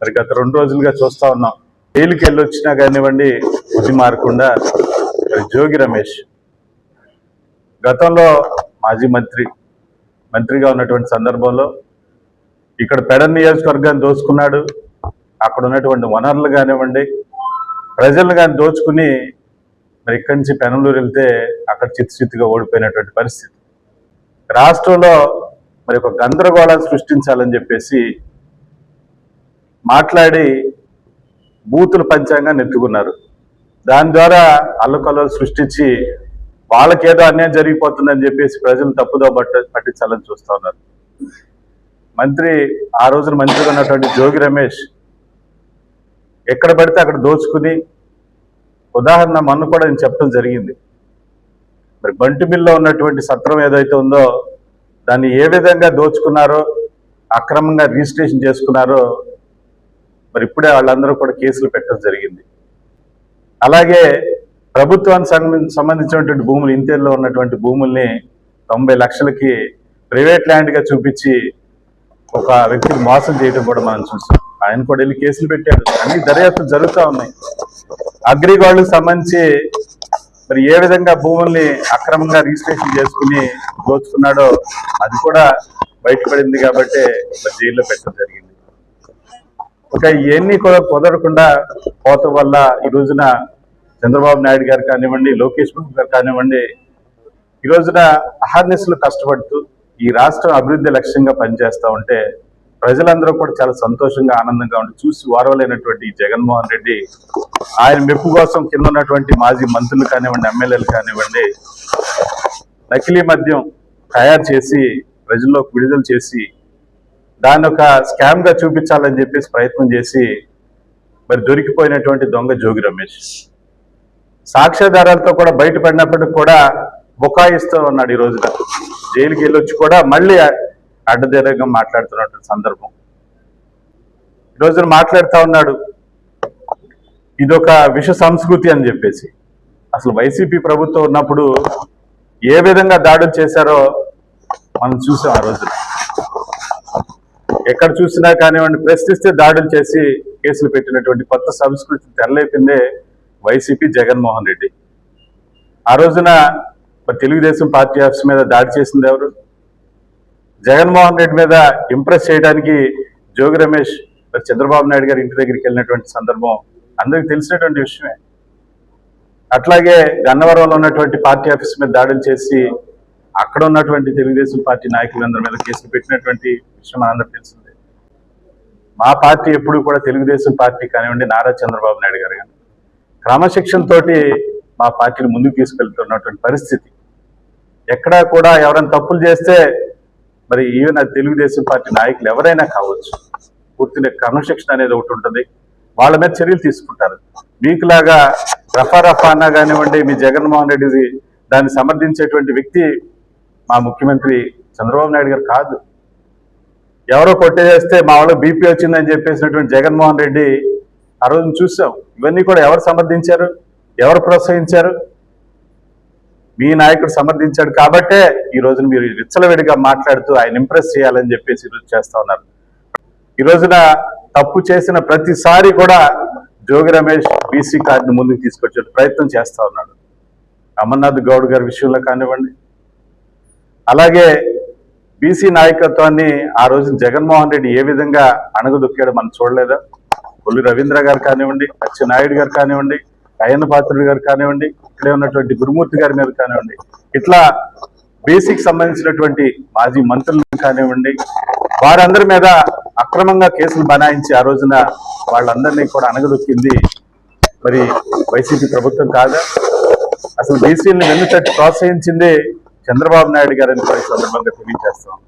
మరి గత రెండు రోజులుగా చూస్తూ ఉన్నాం. జైలుకి వెళ్ళి వచ్చినా కానివ్వండి బుద్ధి మారకుండా మరి జోగి రమేష్ గతంలో మాజీ మంత్రి మంత్రిగా ఉన్నటువంటి సందర్భంలో ఇక్కడ పెడ నియోజకవర్గాన్ని దోచుకున్నాడు. అక్కడ ఉన్నటువంటి వనరులు కానివ్వండి ప్రజలను కానీ దోచుకుని మరి ఇక్కడి నుంచి పెనలూరు వెళ్తే అక్కడ చిత్తుచిత్తుగా ఓడిపోయినటువంటి పరిస్థితి. రాష్ట్రంలో మరి ఒక గందరగోళాన్ని సృష్టించాలని చెప్పేసి మాట్లాడి బూతుల పంచాంగాన్ని ఎత్తుకున్నారు దాని ద్వారా అల్లకల్లోలు సృష్టించి వాళ్ళకేదో అన్యాయం జరిగిపోతుందని చెప్పేసి ప్రజలు తప్పుదో పట్ట పట్టించాలని చూస్తా ఉన్నారు. మంత్రి ఆ రోజున మంత్రిగా ఉన్నటువంటి జోగి రమేష్ ఎక్కడ పడితే అక్కడ దోచుకుని ఉదాహరణ మొన్న కూడా నేను చెప్పడం జరిగింది. మరి బంటి మిల్లో ఉన్నటువంటి సత్రం ఏదైతే ఉందో దాన్ని ఏ విధంగా దోచుకున్నారో అక్రమంగా రిజిస్ట్రేషన్ చేసుకున్నారో మరి ఇప్పుడే వాళ్ళందరూ కూడా కేసులు పెట్టడం జరిగింది. అలాగే ప్రభుత్వానికి సంబంధించినటువంటి భూములు ఇంతేల్లో ఉన్నటువంటి భూముల్ని తొంభై లక్షలకి ప్రైవేట్ ల్యాండ్గా చూపించి ఒక వ్యక్తిని మోసం చేయడం కూడా మనం చూసాం. ఆయన కూడా వెళ్ళి కేసులు పెట్టాడు. అన్ని దర్యాప్తు జరుగుతూ ఉన్నాయి. అగ్రిగోల్డ్కి సంబంధించి మరి ఏ విధంగా భూముల్ని అక్రమంగా రిజిస్ట్రేషన్ చేసుకుని దోచుకున్నాడో అది కూడా బయటపడింది కాబట్టి మరి జైల్లో పెట్టడం జరిగింది. ఒక ఇవన్నీ కూడా కుదరకుండా పోవటం వల్ల ఈ రోజున చంద్రబాబు నాయుడు గారు కానివ్వండి లోకేష్ బాబు గారు కానివ్వండి ఈ రోజున అహర్నిస్లు కష్టపడుతూ ఈ రాష్ట్రం అభివృద్ధి లక్ష్యంగా పనిచేస్తూ ఉంటే ప్రజలందరూ కూడా చాలా సంతోషంగా ఆనందంగా ఉండి చూసి వారవలైనటువంటి జగన్మోహన్ రెడ్డి ఆయన మెప్పు కోసం కింద ఉన్నటువంటి మాజీ మంత్రులు కానివ్వండి ఎమ్మెల్యేలు కానివ్వండి నకిలీ మద్యం తయారు చేసి ప్రజల్లోకి విడుదల చేసి దాన్ని ఒక స్కామ్గా చూపించాలని చెప్పేసి ప్రయత్నం చేసి మరి దొరికిపోయినటువంటి దొంగ జోగి రమేష్. సాక్ష్యాధారాలతో కూడా బయటపడినప్పటికి కూడా బుకాయిస్తూ ఉన్నాడు ఈ రోజున. జైలుకి వెళ్ళొచ్చి కూడా మళ్ళీ అడ్డదీరంగా మాట్లాడుతున్నటువంటి సందర్భం. ఈ రోజున మాట్లాడుతూ ఉన్నాడు. ఇదొక విష సంస్కృతి అని చెప్పేసి. అసలు వైసీపీ ప్రభుత్వం ఉన్నప్పుడు ఏ విధంగా దాడులు చేశారో మనం చూసాం ఆ రోజున. ఎక్కడ చూసినా కానివ్వండి ప్రశ్నిస్తే దాడులు చేసి కేసులు పెట్టినటువంటి కొత్త సంస్కృతి తెరలేపిందే వైసీపీ జగన్మోహన్ రెడ్డి. ఆ రోజున తెలుగుదేశం పార్టీ ఆఫీస్ మీద దాడి చేసింది ఎవరు? జగన్మోహన్ రెడ్డి మీద ఇంప్రెస్ చేయడానికి జోగి రమేష్ మరి చంద్రబాబు నాయుడు గారి ఇంటి దగ్గరికి వెళ్ళినటువంటి సందర్భం అందరికి తెలిసినటువంటి విషయమే. అట్లాగే గన్నవరంలో ఉన్నటువంటి పార్టీ ఆఫీస్ మీద దాడులు చేసి అక్కడ ఉన్నటువంటి తెలుగుదేశం పార్టీ నాయకులందరి మీద కేసులు పెట్టినటువంటి విషయం మనందరికీ తెలిసిందే మా పార్టీ ఎప్పుడు కూడా తెలుగుదేశం పార్టీ కానివ్వండి నారా చంద్రబాబు నాయుడు గారు కానీ క్రమశిక్షణ తోటి మా పార్టీని ముందుకు తీసుకెళ్తున్నటువంటి పరిస్థితి. ఎక్కడా కూడా ఎవరైనా తప్పులు చేస్తే మరి ఈవెన్ అది తెలుగుదేశం పార్టీ నాయకులు ఎవరైనా కావచ్చు పూర్తిగా క్రమశిక్షణ అనేది ఒకటి ఉంటుంది. వాళ్ళ మీద చర్యలు తీసుకుంటారు. మీకులాగా రఫా రఫా అన్నా కానివ్వండి మీ జగన్మోహన్ రెడ్డి దాన్ని సమర్థించేటువంటి వ్యక్తి మా ముఖ్యమంత్రి చంద్రబాబు నాయుడు గారు కాదు. ఎవరో కొట్టేస్తే మా వాళ్ళు బీపీ వచ్చిందని చెప్పేసినటువంటి జగన్మోహన్ రెడ్డి ఆ రోజు చూసాం. ఇవన్నీ కూడా ఎవరు సమర్థించారు? ఎవరు ప్రోత్సహించారు? మీ నాయకుడు సమర్థించాడు కాబట్టే ఈ రోజున మీరు విచ్చలవిడిగా మాట్లాడుతూ ఆయన ఇంప్రెస్ చేయాలని చెప్పేసి ఈరోజు చేస్తా ఉన్నారు. ఈ రోజున తప్పు చేసిన ప్రతిసారి కూడా జోగి రమేష్ బీసీ కార్డును ముందుకు తీసుకొచ్చే ప్రయత్నం చేస్తా ఉన్నాడు. అమర్నాథ్ గౌడ్ గారి విషయంలో కానివ్వండి. అలాగే బీసీ నాయకత్వాన్ని ఆ రోజు జగన్మోహన్ రెడ్డి ఏ విధంగా అణగదొక్కాడో మనం చూడలేదా? కొల్లి రవీంద్ర గారు కానివ్వండి అచ్చెన్నాయుడు గారు కానివ్వండి అయ్యన్న పాత్రుడు గారు కానివ్వండి ఇక్కడే ఉన్నటువంటి గురుమూర్తి గారి మీద కానివ్వండి ఇట్లా బేసిక్ సంబంధించినటువంటి మాజీ మంత్రులు కానివ్వండి వారందరి మీద అక్రమంగా కేసులు బనాయించి ఆ రోజున వాళ్ళందరినీ కూడా అణగదొక్కింది మరి వైసీపీ ప్రభుత్వం కాదా? అసలు బీసీలను వెన్నుతట్టు ప్రోత్సహించిందే చంద్రబాబు నాయుడు గారు కూడా ఈ సందర్భంగా తెలియజేస్తాం.